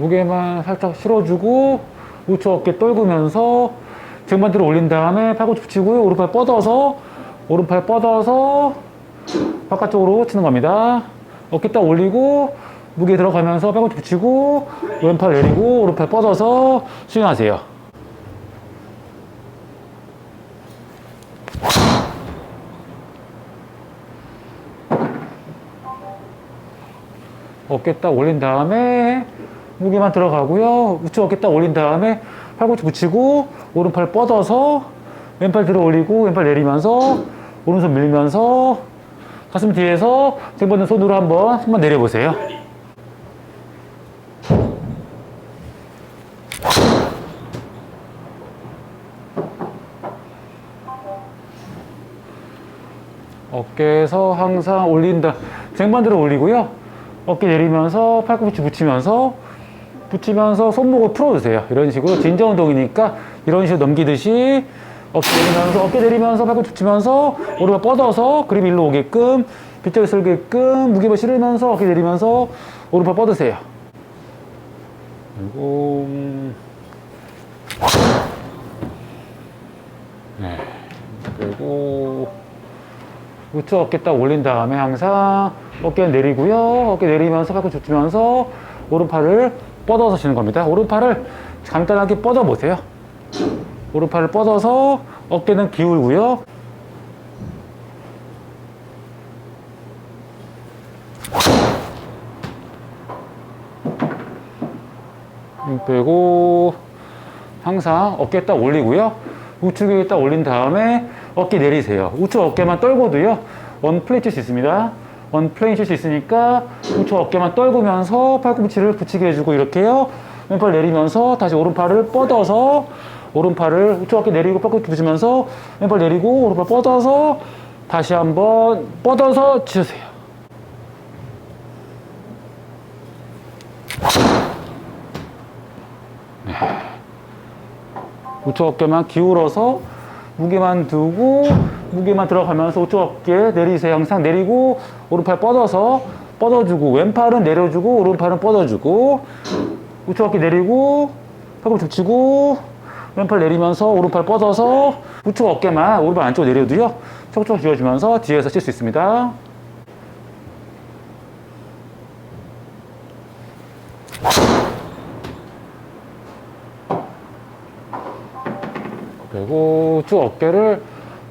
무게만 살짝 실어주고 우측 어깨 떨구면서 쟁반대로 올린 다음에 팔꿈치 붙이고요. 오른팔 뻗어서 오른팔 뻗어서 바깥쪽으로 치는 겁니다. 어깨 딱 올리고 무게 들어가면서 팔꿈치 붙이고 왼팔 내리고 오른팔 뻗어서 스윙하세요. 어깨 딱 올린 다음에 무게만 들어가고요. 우측 어깨 딱 올린 다음에 팔꿈치 붙이고 오른팔 뻗어서 왼팔 들어 올리고 왼팔 내리면서 오른손 밀면서 가슴 뒤에서 등받는 손으로 한번 한번 내려보세요. 어깨에서 항상 올린다. 쟁반대로 올리고요. 어깨 내리면서 팔꿈치 붙이면서 붙이면서 손목을 풀어주세요. 이런 식으로 진저 운동이니까 이런 식으로 넘기듯이 어깨 내리면서 어깨 내리면서 팔꿈치 붙이면서 오른발 뻗어서 그립 일로 오게끔 빗자루 쓸게끔 무게만 실으면서 어깨 내리면서 오른발 뻗으세요. 그리고 음. 네. 그리고 우측 어깨 딱 올린 다음에 항상 어깨 내리고요. 어깨 내리면서 팔꿈치 붙이면서 오른팔을 뻗어서 치는 겁니다. 오른팔을 간단하게 뻗어 보세요. 오른팔을 뻗어서 어깨는 기울고요. 힘 빼고 항상 어깨 딱 올리고요. 우측에 딱 올린 다음에 어깨 내리세요. 우측 어깨만 떨고도요. 원 플레이 칠수 있습니다. 원 플레이 칠수 있으니까 우측 어깨만 떨구면서 팔꿈치를 붙이게 해주고 이렇게요. 왼팔 내리면서 다시 오른팔을 뻗어서 오른팔을 우측 어깨 내리고 팔꿈치 붙이면서 왼팔 내리고 오른팔 뻗어서 다시 한번 뻗어서 치우세요. 우측 어깨만 기울어서 무게만 두고 무게만 들어가면서 우측 어깨 내리세요. 항상 내리고 오른팔 뻗어서 뻗어주고 왼팔은 내려주고 오른팔은 뻗어주고 우측 어깨 내리고 팔꿈치 붙이고 왼팔 내리면서 오른팔 뻗어서 우측 어깨만 오른발 안쪽으로 내려도요. 척척 기워주면서 뒤에서 칠 수 있습니다. 그리고 우측 어깨를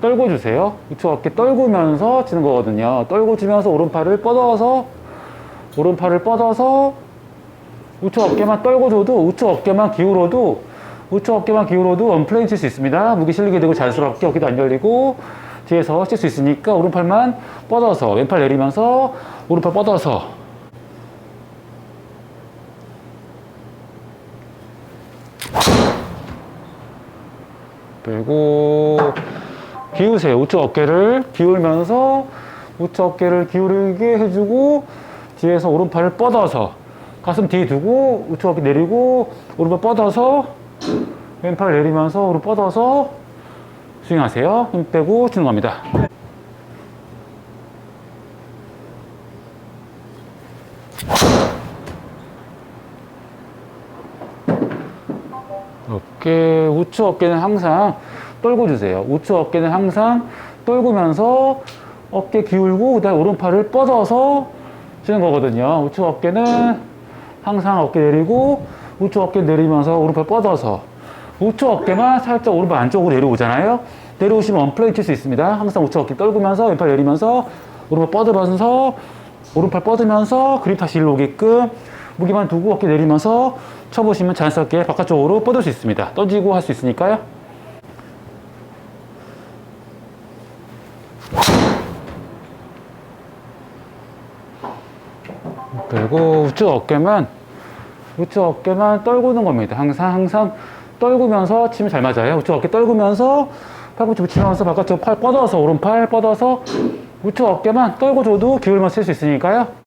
떨고 주세요. 우측 어깨 떨구면서 치는 거거든요. 떨고 주면서 오른팔을 뻗어서 오른팔을 뻗어서 우측 어깨만 떨고 줘도 우측 어깨만 기울어도 우측 어깨만 기울어도 원플레인 칠 수 있습니다. 무게 실리게 되고 자연스럽게 어깨도 안 열리고 뒤에서 칠 수 있으니까 오른팔만 뻗어서 왼팔 내리면서 오른팔 뻗어서 그리고 기우세요. 우측 어깨를 기울면서 우측 어깨를 기울이게 해주고 뒤에서 오른팔을 뻗어서 가슴 뒤에 두고 우측 어깨 내리고 오른팔 뻗어서 왼팔 내리면서 오른 뻗어서 스윙하세요. 힘 빼고 치는 겁니다. 어깨, 우측 어깨는 항상 떨고 주세요. 우측 어깨는 항상 떨구면서 어깨 기울고 그다음에 오른팔을 뻗어서 치는 거거든요. 우측 어깨는 항상 어깨 내리고 우측 어깨 내리면서 오른팔 뻗어서 우측 어깨만 살짝 오른발 안쪽으로 내려오잖아요. 내려오시면 원플레이 칠 수 있습니다. 항상 우측 어깨 떨구면서 왼팔 내리면서 오른팔 뻗으면서 오른팔 뻗으면서 그립 다시 일로 오게끔 무게만 두고 어깨 내리면서 쳐보시면 자연스럽게 바깥쪽으로 뻗을 수 있습니다. 떠지고 할 수 있으니까요. 그리고 우측 어깨만 우측 어깨만 떨구는 겁니다. 항상 항상 떨구면서 치면 잘 맞아요. 우측 어깨 떨구면서 팔꿈치 붙이면서 바깥쪽 팔 뻗어서 오른팔 뻗어서 우측 어깨만 떨고 줘도 기울면 쓸 수 있으니까요.